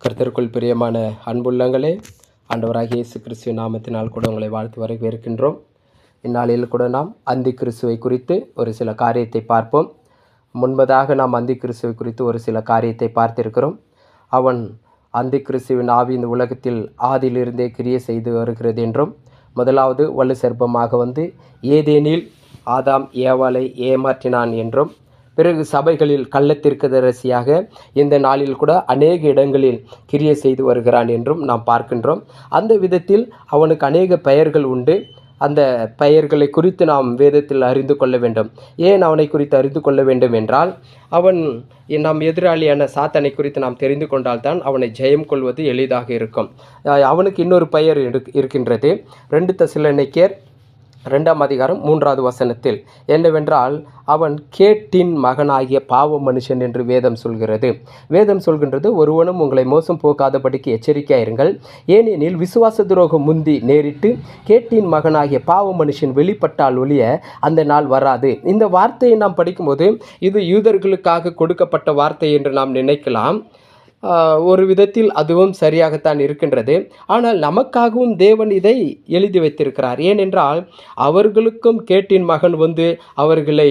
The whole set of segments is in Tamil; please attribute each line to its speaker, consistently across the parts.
Speaker 1: கருத்தருக்குள் பிரியமான அன்புள்ளங்களே ஆண்டவராக இயேசு கிறிஸ்துவ நாமத்தினால் கூட உங்களை வாழ்த்து வரவேற்கின்றோம். இந்நாளில் கூட நாம் அந்தி கிறிஸ்துவை குறித்து ஒரு சில காரியத்தை பார்ப்போம். முன்பதாக நாம் அந்தி கிறிஸ்துவை குறித்து ஒரு சில காரியத்தை பார்த்திருக்கிறோம். அவன் அந்தி கிறிஸ்துவின் ஆவி இந்த உலகத்தில் ஆதியிலிருந்தே கிரியை செய்து வருகிறது என்றும் முதலாவது வலு சர்ப்பமாக வந்து ஏதேனில் ஆதாம் ஏவாளை ஏமாற்றினான் என்றும் பிறகு சபைகளில் கள்ளத்திற்கதரசியாக இந்த நாளில் கூட அநேக இடங்களில் கிரியை செய்து வருகிறான் என்றும் நாம் பார்க்கின்றோம். அந்த விதத்தில் அவனுக்கு அநேக பெயர்கள் உண்டு. அந்த பெயர்களை குறித்து நாம் வேதத்தில் அறிந்து கொள்ள வேண்டும். ஏன் அவனை குறித்து அறிந்து கொள்ள வேண்டும் என்றால் அவன் நம் எதிராளியான சாத்தனை குறித்து நாம் தெரிந்து கொண்டால்தான் அவனை ஜெயம் கொள்வது எளிதாக இருக்கும். அவனுக்கு இன்னொரு பெயர் இருக்- இருக்கின்றது. ரெண்டு தசிலனைக்கேர் ரெண்டாம் அதிகாரம் மூன்றாவது வசனத்தில் என்னவென்றால் அவன் கேட்டின் மகனாகிய பாவ மனுஷன் என்று வேதம் சொல்கிறது. வேதம் சொல்கின்றது ஒருவனும் உங்களை மோசம் போக்காதபடிக்கு எச்சரிக்கையாயிருங்கள். ஏனெனில் விசுவாச துரோகம் முந்தி நேரிட்டு கேட்டின் மகனாகிய பாவ மனுஷன் வெளிப்பட்டால் ஒழிய அந்த நாள் வராது. இந்த வார்த்தையை நாம் படிக்கும்போது இது யூதர்களுக்காக கொடுக்கப்பட்ட வார்த்தை என்று நாம் நினைக்கலாம். ஒரு விதத்தில் அதுவும் சரியாகத்தான் இருக்கின்றது. ஆனால் நமக்காகவும் தேவன் இதை எழுதி வைத்திருக்கிறார். ஏனென்றால் அவர்களுக்கும் கேட்டின் மகன் வந்து அவர்களை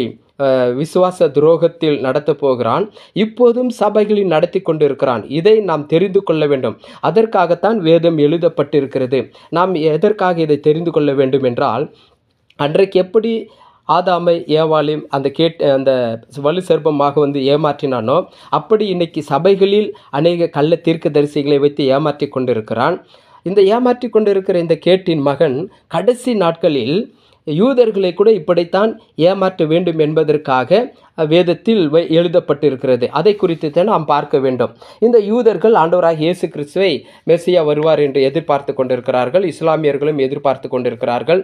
Speaker 1: விசுவாச துரோகத்தில் நடத்தப் போகிறான். இப்போதும் சபைகளில் நடத்தி கொண்டிருக்கிறான். இதை நாம் தெரிந்து கொள்ள வேண்டும். அதற்காகத்தான் வேதம் எழுதப்பட்டிருக்கிறது. நாம் எதற்காக இதை தெரிந்து கொள்ள வேண்டும் என்றால் அன்றைக்கு எப்படி ஆதாமை ஏவாளையும் அந்த கேட் அந்த வலு சர்ப்பமாக வந்து ஏமாற்றினானோ அப்படி இன்னைக்கு சபைகளில் அநேக கள்ள தீர்க்க தரிசிகளை வைத்து ஏமாற்றி கொண்டிருக்கிறான். இந்த ஏமாற்றி கொண்டிருக்கிற இந்த கேட்டின் மகன் கடைசி நாட்களில் யூதர்களை கூட இப்படித்தான் ஏமாற்ற வேண்டும் என்பதற்காக வேதத்தில் எழுதப்பட்டிருக்கிறது. அதை குறித்து தான் நாம் பார்க்க வேண்டும். இந்த யூதர்கள் ஆண்டவராக இயேசு கிறிஸ்துவை மெஸ்ஸியா வருவார் என்று எதிர்பார்த்து கொண்டிருக்கிறார்கள். இஸ்லாமியர்களும் எதிர்பார்த்து கொண்டிருக்கிறார்கள்.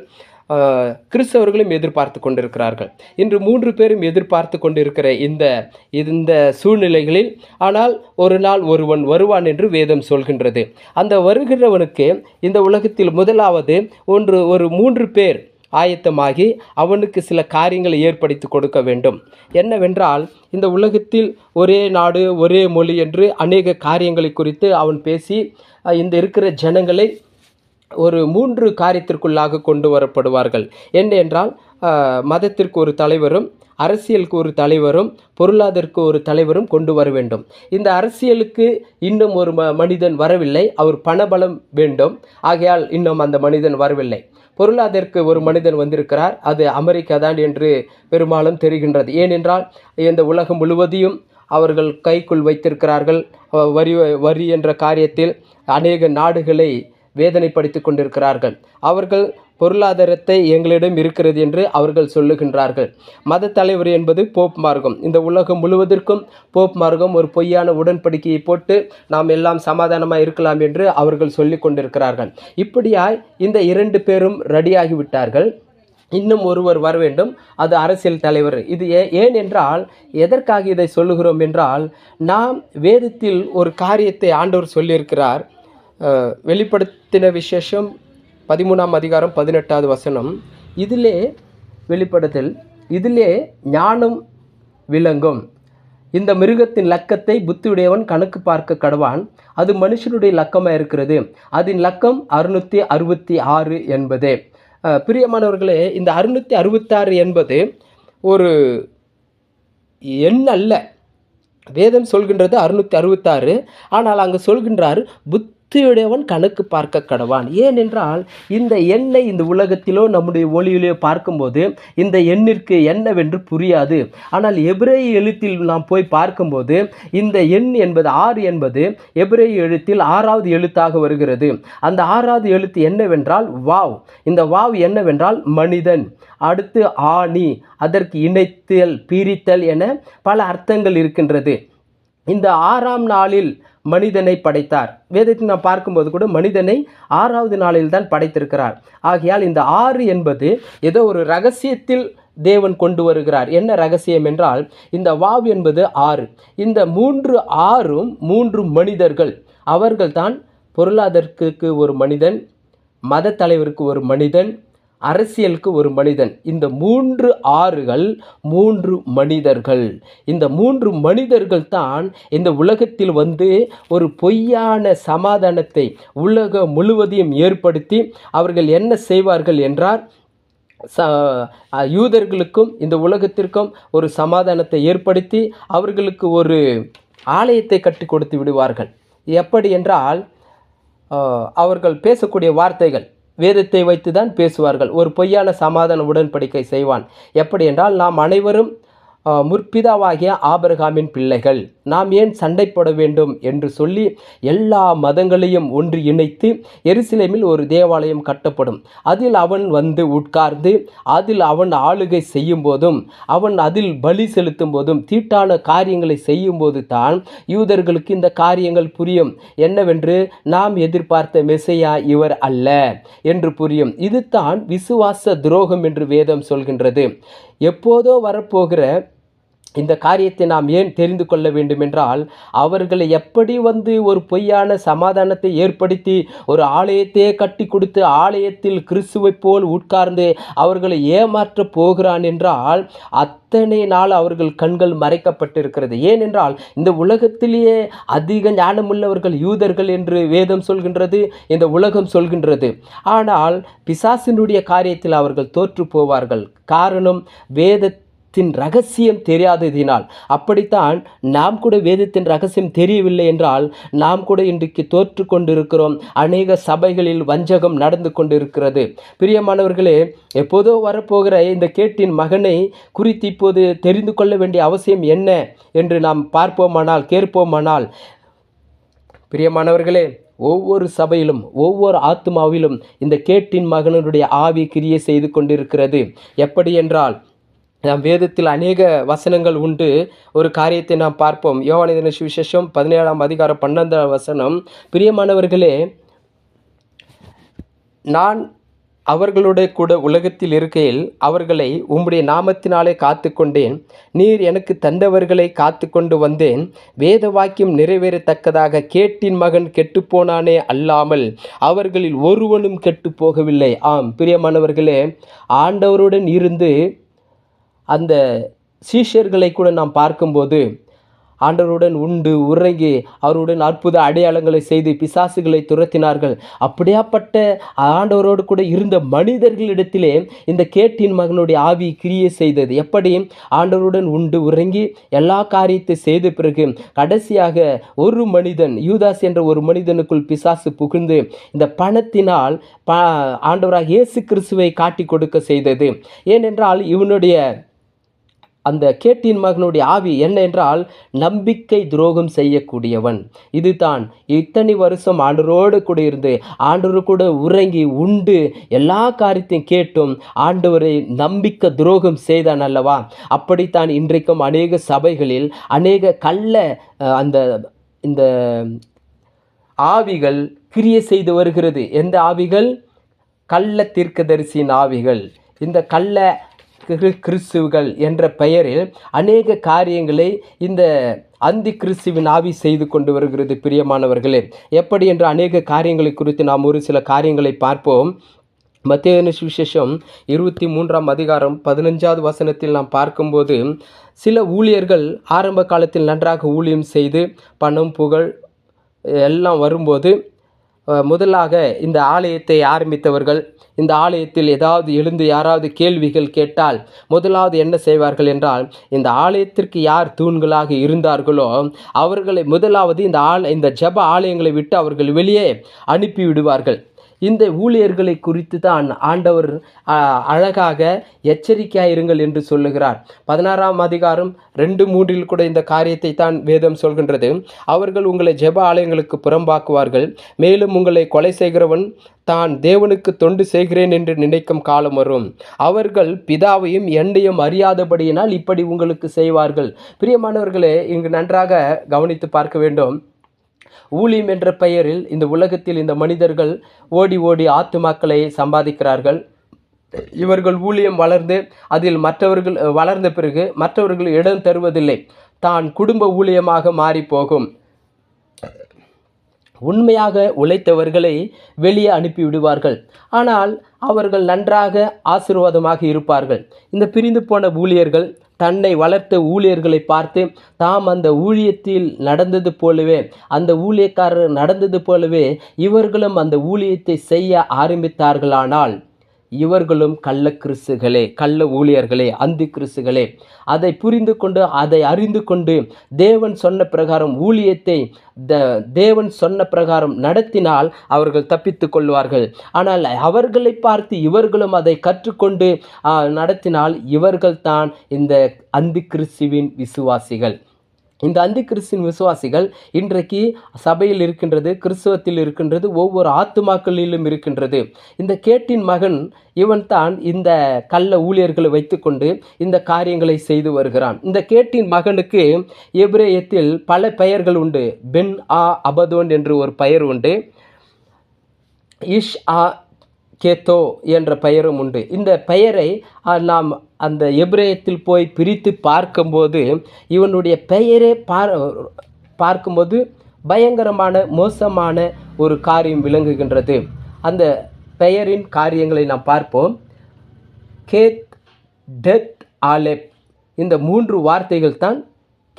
Speaker 1: கிறிஸ்தவர்களும் எதிர்பார்த்து கொண்டிருக்கிறார்கள். இன்று மூன்று பேரும் எதிர்பார்த்து கொண்டிருக்கிற இந்த இந்த சூழ்நிலைகளில் ஆனால் ஒரு நாள் ஒருவன் வருவான் என்று வேதம் சொல்கின்றது. அந்த வருகிறவனுக்கு இந்த உலகத்தில் முதலாவது ஒன்று ஒரு மூன்று பேர் ஆயத்தமாகி அவனுக்கு சில காரியங்களை ஏற்படுத்தி கொடுக்க வேண்டும். என்னவென்றால் இந்த உலகத்தில் ஒரே நாடு ஒரே மொழி என்று அநேக காரியங்களை குறித்து அவன் பேசி இந்த இருக்கிற ஜனங்களை ஒரு மூன்று காரியத்திற்குள்ளாக கொண்டு வரப்படுவார்கள். என்ன என்றால் மதத்திற்கு ஒரு தலைவரும் அரசியலுக்கு ஒரு தலைவரும் பொருளாதாரக்கு ஒரு தலைவரும் கொண்டு வர வேண்டும். இந்த அரசியலுக்கு இன்னும் ஒரு ம மனிதன் வரவில்லை. அவர் பணபலம் வேண்டும். ஆகையால் இன்னும் அந்த மனிதன் வரவில்லை. பொருளாதாரக்கு ஒரு மனிதன் வந்திருக்கிறார். அது அமெரிக்கா தான் என்று பெரும்பாலும் தெரிகின்றது. ஏனென்றால் இந்த உலகம் முழுவதையும் அவர்கள் கைக்குள் வைத்திருக்கிறார்கள். வரி வரி என்ற காரியத்தில் அநேக நாடுகளை வேதனைப்படுத்தி கொண்டிருக்கிறார்கள். அவர்கள் பொருளாதாரத்தை எங்களிடம் இருக்கிறது என்று அவர்கள் சொல்லுகின்றார்கள். மத தலைவர் என்பது போப் மார்க்கம். இந்த உலகம் முழுவதற்கும் போப் மார்க்கம் ஒரு பொய்யான உடன்படிக்கையை போட்டு நாம் எல்லாம் சமாதானமாக இருக்கலாம் என்று அவர்கள் சொல்லி கொண்டிருக்கிறார்கள். இப்படியாய் இந்த இரண்டு பேரும் ரெடியாகி விட்டார்கள். இன்னும் ஒருவர் வர வேண்டும். அது அரசியல் தலைவர். இது ஏ ஏன் என்றால் எதற்காக இதை சொல்லுகிறோம் என்றால் நாம் வேதத்தில் ஒரு காரியத்தை ஆண்டவர் சொல்லியிருக்கிறார். வெளிப்படுத்தின விசேஷம் பதிமூணாம் அதிகாரம் பதினெட்டாவது வசனம். இதிலே வெளிப்படுதல் இதிலே ஞானம் விளங்கும். இந்த மிருகத்தின் லக்கத்தை புத்தியுடையவன் கணக்கு பார்க்க கடவான். அது மனுஷனுடைய லக்கமாக இருக்கிறது. அதன் லக்கம் அறுநூற்றி அறுபத்தி ஆறு என்பது. பிரியமானவர்களே இந்த அறுநூற்றி அறுபத்தாறு என்பது ஒரு எண் அல்ல. வேதம் சொல்கின்றது அறுநூற்றி அறுபத்தாறு. ஆனால் அங்கு சொல்கின்றார் புத் புத்தியுடையவன் கணக்கு பார்க்க கடவான். ஏனென்றால் இந்த எண்ணை இந்த உலகத்திலோ நம்முடைய ஒளியிலோ பார்க்கும்போது இந்த எண்ணிற்கு என்னவென்று புரியாது. ஆனால் எபிரேய எழுத்தில் நாம் போய் பார்க்கும்போது இந்த எண் என்பது ஆறு என்பது எபிரேய எழுத்தில் ஆறாவது எழுத்தாக வருகிறது. அந்த ஆறாவது எழுத்து என்னவென்றால் வாவ். இந்த வாவ் என்னவென்றால் மனிதன். அடுத்து ஆணி. அதற்கு இணைத்தல் பிரித்தல் என பல அர்த்தங்கள் இருக்கின்றது. இந்த ஆறாம் நாளில் மனிதனை படைத்தார். வேதத்தில் நாம் பார்க்கும்போது கூட மனிதனை ஆறாவது நாளில் தான் படைத்திருக்கிறார். ஆகையால் இந்த ஆறு என்பது ஏதோ ஒரு ரகசியத்தில் தேவன் கொண்டு வருகிறார். என்ன ரகசியம் என்றால் இந்த வாவ் என்பது ஆறு. இந்த மூன்று ஆறும் மூன்று மனிதர்கள். அவர்கள்தான் பொருளாதாரத்துக்கு ஒரு மனிதன் மத தலைவருக்கு ஒரு மனிதன் அரசியலுக்கு ஒரு மனிதன். இந்த மூன்று ஆறுகள் மூன்று மனிதர்கள். இந்த மூன்று மனிதர்கள் தான் இந்த உலகத்தில் வந்து ஒரு பொய்யான சமாதானத்தை உலகம் முழுவதையும் ஏற்படுத்தி அவர்கள் என்ன செய்வார்கள் என்றால் ச யூதர்களுக்கும் இந்த உலகத்திற்கும் ஒரு சமாதானத்தை ஏற்படுத்தி அவர்களுக்கு ஒரு ஆலயத்தை கட்டி கொடுத்து விடுவார்கள். எப்படி என்றால் அவர்கள் பேசக்கூடிய வார்த்தைகள். வேதத்தை வைத்து தான் பேசுவார்கள். ஒரு பொய்யான சமாதான உடன்படிக்கை செய்வான். எப்படி என்றால் நாம் அனைவரும் முற்பிதாவாகிய ஆபரகாமின் பிள்ளைகள். நாம் ஏன் சண்டை போட வேண்டும் என்று சொல்லி எல்லா மதங்களையும் ஒன்று இணைத்து எருசலேமில் ஒரு தேவாலயம் கட்டப்படும். அதில் அவன் வந்து உட்கார்ந்து அதில் அவன் ஆளுகை செய்யும் போதும் அவன் அதில் பலி செலுத்தும் போதும் தீட்டான காரியங்களை செய்யும் போது தான் யூதர்களுக்கு இந்த காரியங்கள் புரியும். என்னவென்று? நாம் எதிர்பார்த்த மெசையா இவர் அல்ல என்று புரியும். இதுதான் விசுவாச துரோகம் என்று வேதம் சொல்கின்றது. எப்போதோ வரப்போகிற இந்த காரியத்தை நாம் ஏன் தெரிந்து கொள்ள வேண்டும் என்றால் அவர்களை எப்படி வந்து ஒரு பொய்யான சமாதானத்தை ஏற்படுத்தி ஒரு ஆலயத்தையே கட்டி கொடுத்து ஆலயத்தில் கிறிஸ்துவைப் போல் உட்கார்ந்து அவர்களை ஏமாற்றப் போகிறான் என்றால் அத்தனை நாள் அவர்கள் கண்கள் மறைக்கப்பட்டிருக்கிறது. ஏனென்றால் இந்த உலகத்திலேயே அதிக ஞானமுள்ளவர்கள் யூதர்கள் என்று வேதம் சொல்கின்றது இந்த உலகம் சொல்கின்றது. ஆனால் பிசாசினுடைய காரியத்தில் அவர்கள் தோற்று போவார்கள். காரணம் வேத வேதத்தின் ரகசியம் தெரியாததினால் அப்படித்தான் நாம் கூட வேதத்தின் ரகசியம் தெரியவில்லை என்றால் நாம் கூட இன்றைக்கு தோற்று கொண்டிருக்கிறோம். அநேக சபைகளில் வஞ்சகம் நடந்து கொண்டிருக்கிறது. பிரியமானவர்களே எப்போதோ வரப்போகிற இந்த கேட்டின் மகனை குறித்து இப்போது தெரிந்து கொள்ள வேண்டிய அவசியம் என்ன என்று நாம் பார்ப்போமானால் கேட்போமானால் பிரியமானவர்களே ஒவ்வொரு சபையிலும் ஒவ்வொரு ஆத்மாவிலும் இந்த கேட்டின் மகனுடைய ஆவி கிரியை செய்து கொண்டிருக்கிறது. எப்படி என்றால் நாம் வேதத்தில் அநேக வசனங்கள் உண்டு. ஒரு காரியத்தை நாம் பார்ப்போம். யோவானிதன சுவிசேஷம் பதினேழாம் அதிகாரம் பன்னெண்டாம் வசனம். பிரியமானவர்களே நான் அவர்களுடைய கூட உலகத்தில் இருக்கையில் அவர்களை உம்முடைய நாமத்தினாலே காத்து கொண்டேன் நீர் எனக்கு தந்தவர்களை காத்து கொண்டு வந்தேன். வேத வாக்கியம் நிறைவேறத்தக்கதாக கேட்டின் மகன் கெட்டுப்போனானே அல்லாமல் அவர்களில் ஒருவனும் கெட்டு போகவில்லை ஆம் பிரியமானவர்களே ஆண்டவருடன் இருந்து அந்த சீஷர்களை கூட நாம் பார்க்கும்போது ஆண்டவருடன் உண்டு உறங்கி அவருடன் அற்புத அடையாளங்களை செய்து பிசாசுகளை துரத்தினார்கள். அப்படியாப்பட்ட ஆண்டவரோடு கூட இருந்த மனிதர்களிடத்திலே இந்த கேட்டின் மகனுடைய ஆவி கிரியை செய்தது. எப்படி? ஆண்டவருடன் உண்டு உறங்கி எல்லா காரியத்தை செய்த பிறகு கடைசியாக ஒரு மனிதன் யூதாஸ் என்ற ஒரு மனிதனுக்குள் பிசாசு புகுந்து இந்த பணத்தினால் ப ஆண்டவராக இயேசு கிறிஸ்துவை காட்டி கொடுக்க செய்தது. ஏனென்றால் இவனுடைய அந்த கேட்டின் மகனுடைய ஆவி என்ன என்றால் நம்பிக்கை துரோகம் செய்யக்கூடியவன். இதுதான் இத்தனை வருஷம் ஆண்டரோடு கூட இருந்து ஆண்டவர் கூட உறங்கி உண்டு எல்லா காரியத்தையும் கேட்டும் ஆண்டவரை நம்பிக்கை துரோகம் செய்தான் அல்லவா? அப்படித்தான் இன்றைக்கும் அநேக சபைகளில் அநேக கள்ள அந்த இந்த ஆவிகள் கிரியை செய்து வருகிறது. எந்த ஆவிகள்? கள்ள தீர்க்கதரிசியின் ஆவிகள். இந்த கள்ள கிறிஸ்துவுகள் என்ற பெயரில் அநேக காரியங்களை இந்த அந்தி கிறிஸ்துவின் ஆவி செய்து கொண்டு வருகிறது பிரியமானவர்களே. எப்படி என்று அநேக காரியங்களை குறித்து நாம் ஒரு சில காரியங்களை பார்ப்போம். மத்திய சுவிசேஷம் இருபத்தி மூன்றாம் அதிகாரம் பதினஞ்சாவது வசனத்தில் நாம் பார்க்கும்போது சில ஊழியர்கள் ஆரம்ப காலத்தில் நன்றாக ஊழியம் செய்து பணம் புகழ் எல்லாம் வரும்போது முதலாக இந்த ஆலயத்தை ஆரம்பித்தவர்கள் இந்த ஆலயத்தில் ஏதாவது எழுந்து யாராவது கேள்விகள் கேட்டால் முதலாவது என்ன செய்வார்கள் என்றால் இந்த ஆலயத்திற்கு யார் தூண்களாக இருந்தார்களோ அவர்களை முதலாவது இந்த ஆல இந்த ஜெப ஆலயங்களை விட்டு அவர்கள் வெளியே அனுப்பி விடுவார்கள் இந்த ஊழியர்களை குறித்து தான் ஆண்டவர் அழகாக எச்சரிக்கையாயிருங்கள் என்று சொல்லுகிறார். பதினாறாம் அதிகாரம் ரெண்டு மூன்றில் கூட இந்த காரியத்தை தான் வேதம் சொல்கின்றது. அவர்கள் உங்களை ஜெப ஆலயங்களுக்கு புறம்பாக்குவார்கள். மேலும் உங்களை கொலை செய்கிறவன் தான் தேவனுக்கு தொண்டு செய்கிறேன் என்று நினைக்கும் காலம் வரும். அவர்கள் பிதாவையும் என்னையும் அறியாதபடியினால் இப்படி உங்களுக்கு செய்வார்கள். பிரியமானவர்களே இங்கு நன்றாக கவனித்து பார்க்க வேண்டும். ஊழியம் என்ற பெயரில் இந்த உலகத்தில் இந்த மனிதர்கள் ஓடி ஓடி ஆத்துமாக்களை சம்பாதிக்கிறார்கள். இவர்கள் ஊழியம் வளர்ந்து அதில் மற்றவர்கள் வளர்ந்த பிறகு மற்றவர்கள் இடம் தருவதில்லை. தான் குடும்ப ஊழியமாக மாறி போகும் உண்மையாக உழைத்தவர்களை வெளியே அனுப்பி விடுவார்கள் ஆனால் அவர்கள் நன்றாக ஆசீர்வாதமாக இருப்பார்கள். இந்த பிரிந்து போன ஊழியர்கள் தன்னை வளர்த்த ஊழியர்களை பார்த்து தாம் அந்த ஊழியத்தில் நடந்தது போலவே அந்த ஊழியக்காரர் நடந்தது போலவே இவர்களும் அந்த ஊழியத்தை செய்ய ஆரம்பித்தார்களானால் இவர்களும் கள்ள கிறிஸ்துகளே கள்ள ஊழியர்களே அந்தி கிறிஸ்துகளே. அதை புரிந்து கொண்டு அதை அறிந்து கொண்டு தேவன் சொன்ன பிரகாரம் ஊழியத்தை த தேவன் சொன்ன பிரகாரம் நடத்தினால் அவர்கள் தப்பித்து கொள்வார்கள். ஆனால் அவர்களை பார்த்து இவர்களும் அதை கற்றுக்கொண்டு நடத்தினால் இவர்கள் தான் இந்த அந்தி கிறிஸ்துவின் விசுவாசிகள். இந்த அந்தி கிறிஸ்தின் விசுவாசிகள் இன்றைக்கு சபையில் இருக்கின்றது கிறிஸ்துவத்தில் இருக்கின்றது ஒவ்வொரு ஆத்துமாக்களிலும் இருக்கின்றது. இந்த கேட்டின் மகன் இவன் தான் இந்த கள்ள ஊழியர்களை வைத்துக்கொண்டு இந்த காரியங்களை செய்து வருகிறான். இந்த கேட்டின் மகனுக்கு எபிரேயத்தில் பல பெயர்கள் உண்டு. பென் ஆ அபதோன் என்று ஒரு பெயர் உண்டு. இஷ் ஆ கேத்தோ என்ற பெயரும் உண்டு. இந்த பெயரை நாம் அந்த எபிரேயத்தில் போய் பிரித்து பார்க்கும்போது இவனுடைய பெயரே பார் பார்க்கும்போது பயங்கரமான மோசமான ஒரு காரியம் விளங்குகின்றது. அந்த பெயரின் காரியங்களை நாம் பார்ப்போம். Heth teth aleph. இந்த மூன்று வார்த்தைகள் தான்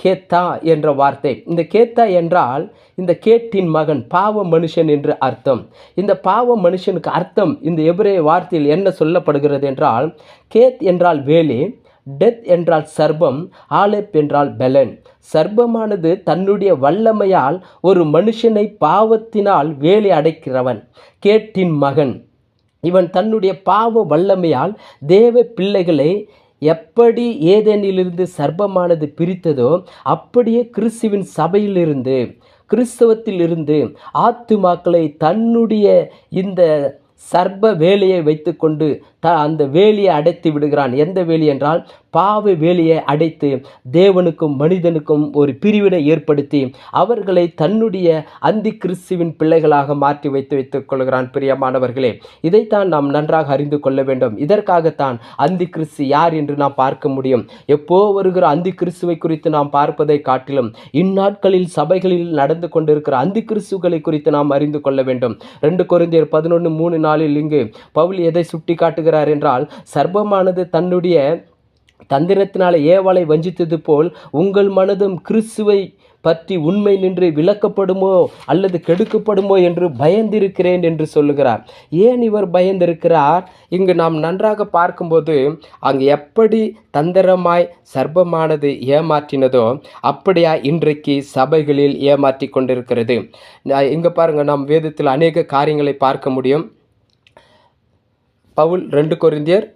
Speaker 1: கேத்தா என்ற வார்த்தை. இந்த கேத்தா என்றால் இந்த கேட்டின் மகன் பாவ மனுஷன் என்று அர்த்தம். இந்த பாவ மனுஷனுக்கு அர்த்தம் இந்த எபிரே வார்த்தையில் என்ன சொல்லப்படுகிறது என்றால் கேத் என்றால் வேலி டெத் என்றால் சர்பம் ஆலெப் என்றால் பெலன். சர்பமானது தன்னுடைய வல்லமையால் ஒரு மனுஷனை பாவத்தினால் வேலை அடைக்கிறவன் கேட்டின் மகன். இவன் தன்னுடைய பாவ வல்லமையால் தேவ பிள்ளைகளை எப்படி ஏதேனிலிருந்து சர்ப்பமானது பிரித்ததோ அப்படியே கிறிஸ்துவின் சபையிலிருந்து கிறிஸ்தவத்திலிருந்து ஆத்துமாக்களை தன்னுடைய இந்த சர்ப வேலையை வைத்துக்கொண்டு த அந்த வேலியை அடைத்து விடுகிறான். எந்த வேலி என்றால் பாவ வேலியை அடைத்து தேவனுக்கும் மனிதனுக்கும் ஒரு பிரிவினை ஏற்படுத்தி அவர்களை தன்னுடைய அந்தி கிறிஸ்துவின் பிள்ளைகளாக மாற்றி வைத்து வைத்துக் கொள்கிறான். பிரியமானவர்களே இதைத்தான் நாம் நன்றாக அறிந்து கொள்ள வேண்டும். இதற்காகத்தான் அந்தி கிறிஸ்து யார் என்று நாம் பார்க்க முடியும். எப்போ வருகிற அந்தி கிறிஸ்துவை குறித்து நாம் பார்ப்பதை காட்டிலும் இந்நாட்களில் சபைகளில் நடந்து கொண்டிருக்கிற அந்தி கிறிஸ்துகளை குறித்து நாம் அறிந்து கொள்ள வேண்டும். ரெண்டு குறைந்தர் பதினொன்று மூணு நாளில் இங்கு பவுல் எதை சுட்டி காட்டுகிறார் என்றால் சர்ப்பமானது தன்னுடைய தந்திரத்தினால் ஏவாளை வஞ்சித்தது போல் உங்கள் மனதும் கிறிஸ்துவை பற்றி உண்மை நின்று விளக்கப்படுமோ அல்லது கெடுக்கப்படுமோ என்று பயந்திருக்கிறேன் என்று சொல்லுகிறார். ஏன் இவர் பயந்திருக்கிறார்? இங்கு நாம் நன்றாக பார்க்கும்போது அங்கு எப்படி தந்திரமாய் சர்ப்பமானது ஏமாற்றினதோ அப்படியா இன்றைக்கு சபைகளில் ஏமாற்றி கொண்டிருக்கிறது. இங்கே பாருங்கள் நாம் வேதத்தில் அநேக காரியங்களை பார்க்க முடியும். பவுல் ரெண்டு கொரிந்தியர்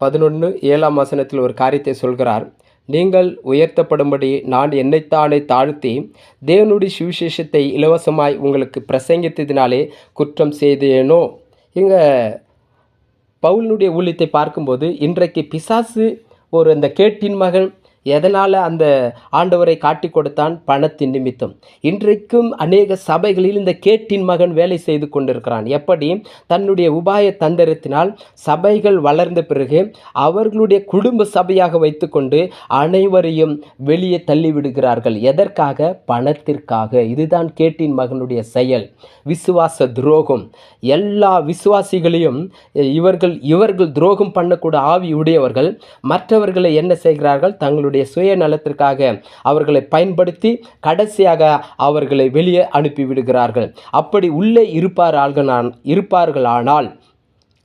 Speaker 1: பதினொன்று ஏழாம் வசனத்தில் ஒரு காரியத்தை சொல்கிறார். நீங்கள் உயர்த்தப்படும்படி நான் என்னைத்தானே தாழ்த்தி தேவனுடைய சுவிசேஷத்தை இலவசமாய் உங்களுக்கு பிரசங்கித்ததினாலே குற்றம் செய்தேனோ? இங்கே பவுலினுடைய ஊழியத்தை பார்க்கும்போது இன்றைக்கு பிசாசு ஒரு அந்த கேட்டின் மகன் எதனால் அந்த ஆண்டவரை காட்டி கொடுத்தான் பணத்தின் நிமித்தம்? இன்றைக்கும் அநேக சபைகளில் இந்த கேட்டின் மகன் வேலை செய்து கொண்டிருக்கிறான். எப்படி? தன்னுடைய உபாய தந்திரத்தினால் சபைகள் வளர்ந்த பிறகு அவர்களுடைய குடும்ப சபையாக வைத்துக்கொண்டு அனைவரையும் வெளியே தள்ளிவிடுகிறார்கள். எதற்காக? பணத்திற்காக. இதுதான் கேட்டின் மகனுடைய செயல். விசுவாச துரோகம். எல்லா விசுவாசிகளையும் இவர்கள் இவர்கள் துரோகம் பண்ணக்கூட ஆவி உடையவர்கள். மற்றவர்களை என்ன செய்கிறார்கள்? தங்களுடைய சுயநலத்திற்காக அவர்களை பயன்படுத்தி கடைசியாக அவர்களை வெளியே அனுப்பிவிடுகிறார்கள். அப்படி உள்ளே இருப்பார்கள் இருப்பார்களானால்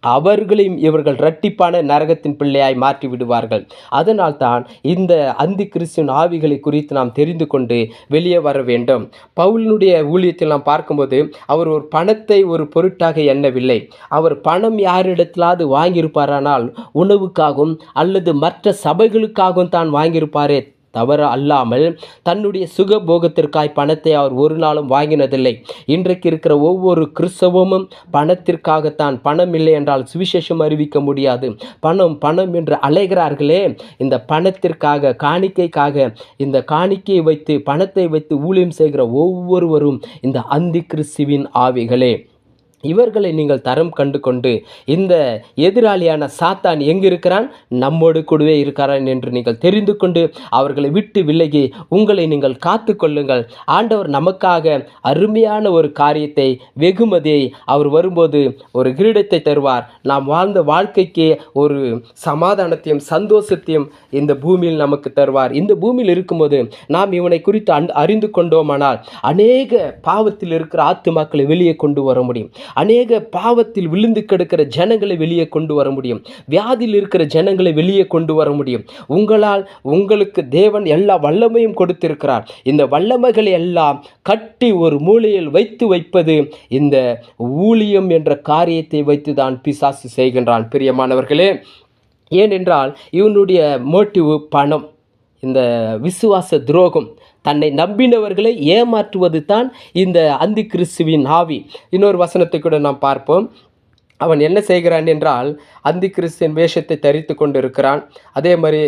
Speaker 1: அவர்களையும் இவர்கள் இரட்டிப்பான நரகத்தின் பிள்ளையாய் மாற்றி விடுவார்கள். அதனால் தான் இந்த அந்தி கிறிஸ்துவின் ஆவிகளை குறித்து நாம் தெரிந்து கொண்டு வெளியே வர வேண்டும். பவுலினுடைய ஊழியத்தில் நாம் பார்க்கும்போது அவர் ஒரு பணத்தை ஒரு பொருட்டாக எண்ணவில்லை. அவர் பணம் யாரிடத்திலாவது வாங்கியிருப்பாரானால் உணவுக்காகவும் அல்லது மற்ற சபைகளுக்காகவும் தான் வாங்கியிருப்பாரே தவறு அல்லாமல் தன்னுடைய சுகபோகத்திற்காய் பணத்தை அவர் ஒரு நாளும் வாங்கினதில்லை. இன்றைக்கு இருக்கிற ஒவ்வொரு கிறிஸ்தவமும் பணத்திற்காகத்தான் பணம் இல்லை என்றால் சுவிசேஷம் அறிவிக்க முடியாது. பணம் பணம் என்று அலைகிறார்களே. இந்த பணத்திற்காக காணிக்கைக்காக இந்த காணிக்கையை வைத்து பணத்தை வைத்து ஊழியம் செய்கிற ஒவ்வொருவரும் இந்த அந்தி கிறிஸ்துவின் ஆவிகளே. இவர்களை நீங்கள் தரம் கண்டு கொண்டு இந்த எதிராளியான சாத்தான் எங்கு இருக்கிறான் நம்மோடு கூடவே இருக்கிறான் என்று நீங்கள் தெரிந்து கொண்டு அவர்களை விட்டு விலகி உங்களை நீங்கள் காத்து கொள்ளுங்கள். ஆண்டவர் நமக்காக அருமையான ஒரு காரியத்தை வெகுமதியை அவர் வரும்போது ஒரு கிரீடத்தை தருவார். நாம் வாழ்ந்த வாழ்க்கைக்கு ஒரு சமாதானத்தையும் சந்தோஷத்தையும் இந்த பூமியில் நமக்கு தருவார். இந்த பூமியில் இருக்கும்போது நாம் இவனை குறித்து அறிந்து கொண்டோமானால் அநேக பாவத்தில் இருக்கிற ஆத்துமாக்களை வெளியே கொண்டு வர முடியும். அநேக பாவத்தில் விழுந்து கிடக்கிற ஜனங்களை வெளியே கொண்டு வர முடியும். வியாதியில் இருக்கிற ஜனங்களை வெளியே கொண்டு வர முடியும். உங்களால் உங்களுக்கு தேவன் எல்லா வல்லமையும் கொடுத்திருக்கிறார். இந்த வல்லமைகளை எல்லாம் கட்டி ஒரு மூலையில் வைத்து வைப்பது இந்த ஊழியம் என்ற காரியத்தை வைத்து தான் பிசாசு செய்கின்றான். பிரியமானவர்களே ஏனென்றால் இவனுடைய மோட்டிவ் பணம் இந்த விசுவாச துரோகம் தன்னை நம்பினவர்களை ஏமாற்றுவது தான் இந்த அந்தி கிறிஸ்துவின் ஆவி. இன்னொரு வசனத்தை கூட நாம் பார்ப்போம். அவன் என்ன செய்கிறான் என்றால் அந்தி கிறிஸ்துவின் வேஷத்தை தரித்து கொண்டு இருக்கிறான் அதே மாதிரி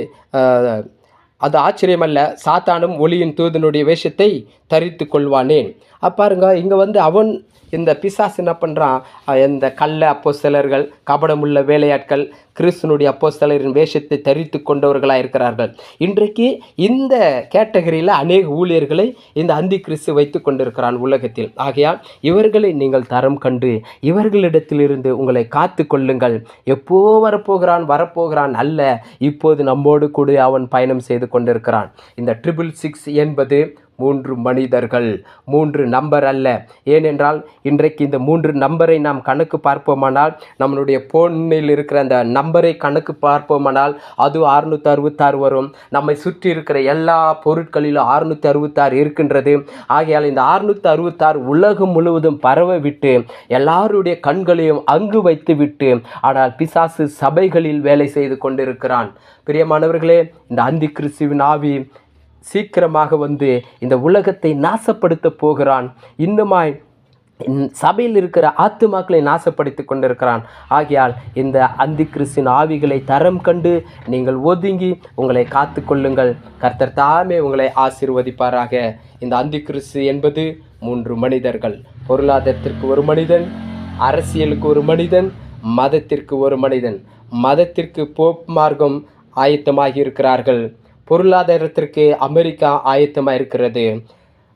Speaker 1: அது ஆச்சரியமல்ல சாத்தானும் ஒளியின் தூதனுடைய வேஷத்தை தரித்து கொள்வானேன் பாருங்க இங்கே வந்து அவன் இந்த பிசாஸ் என்ன பண்ணுறான் இந்த கள்ள சிலர்கள் கபடமுள்ள வேலையாட்கள் கிறிஸ்துனுடைய சிலரின் வேஷத்தை தரித்து கொண்டவர்களாக இருக்கிறார்கள். இன்றைக்கு இந்த கேட்டகரியில் அநேக ஊழியர்களை இந்த அந்தி கிறிஸ்து வைத்து கொண்டிருக்கிறான் உலகத்தில். ஆகையால் இவர்களை நீங்கள் தரம் கண்டு இவர்களிடத்திலிருந்து உங்களை காத்து கொள்ளுங்கள். எப்போ வரப்போகிறான் வரப்போகிறான் அல்ல இப்போது நம்மோடு கூட அவன் பயணம் செய்து கொண்டிருக்கிறான். இந்த ட்ரிபிள் சிக்ஸ் என்பது மூன்று மனிதர்கள். மூன்று நம்பர் அல்ல. ஏனென்றால் இன்றைக்கு இந்த மூன்று நம்பரை நாம் கணக்கு பார்ப்போமானால் நம்மளுடைய போனில் இருக்கிற அந்த நம்பரை கணக்கு பார்ப்போமானால் அது அறுநூற்றி அறுபத்தாறு வரும். நம்மை சுற்றி இருக்கிற எல்லா பொருட்களிலும் அறுநூற்றி அறுபத்தாறு இருக்கின்றது. ஆகையால் இந்த அறுநூற்றி அறுபத்தாறு உலகம் முழுவதும் பரவ விட்டு எல்லாருடைய கண்களையும் அங்கு வைத்து விட்டு ஆனால் பிசாசு சபைகளில் வேலை செய்து கொண்டிருக்கிறான். பிரியமானவர்களே இந்த அந்தி கிறிஸ்துவின் ஆவி சீக்கிரமாக வந்து இந்த உலகத்தை நாசப்படுத்த போகிறான். இன்னுமாய் சபையில் இருக்கிற ஆத்துமாக்களை நாசப்படுத்தி கொண்டிருக்கிறான். ஆகையால் இந்த அந்தி கிறிஸ்தின் ஆவிகளை தரம் கண்டு நீங்கள் ஒதுங்கி உங்களை காத்து கொள்ளுங்கள். கர்த்தர் தாமே உங்களை ஆசீர்வதிப்பாராக. இந்த அந்தி கிறிஸ்து என்பது மூன்று மனிதர்கள். பொருளாதாரத்திற்கு ஒரு மனிதன் அரசியலுக்கு ஒரு மனிதன் மதத்திற்கு ஒரு மனிதன். மதத்திற்கு போப் மார்க்கம் ஆயத்தமாகி இருக்கிறார்கள். பொருளாதாரத்திற்கு அமெரிக்கா ஆயத்தமாக இருக்கிறது.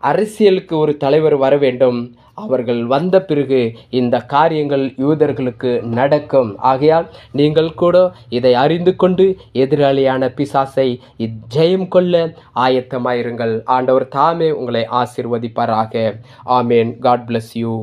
Speaker 1: அரசியலுக்கு ஒரு தலைவர் வர வேண்டும். அவர்கள் வந்த பிறகு இந்த காரியங்கள் யூதர்களுக்கு நடக்கும். ஆகையால் நீங்கள் கூட இதை அறிந்து கொண்டு எதிராளியான பிசாசை ஜெயம் கொள்ள ஆயத்தமாயிருங்கள். ஆண்டவர் தாமே உங்களை ஆசீர்வதிப்பாராக. ஆமேன். God bless you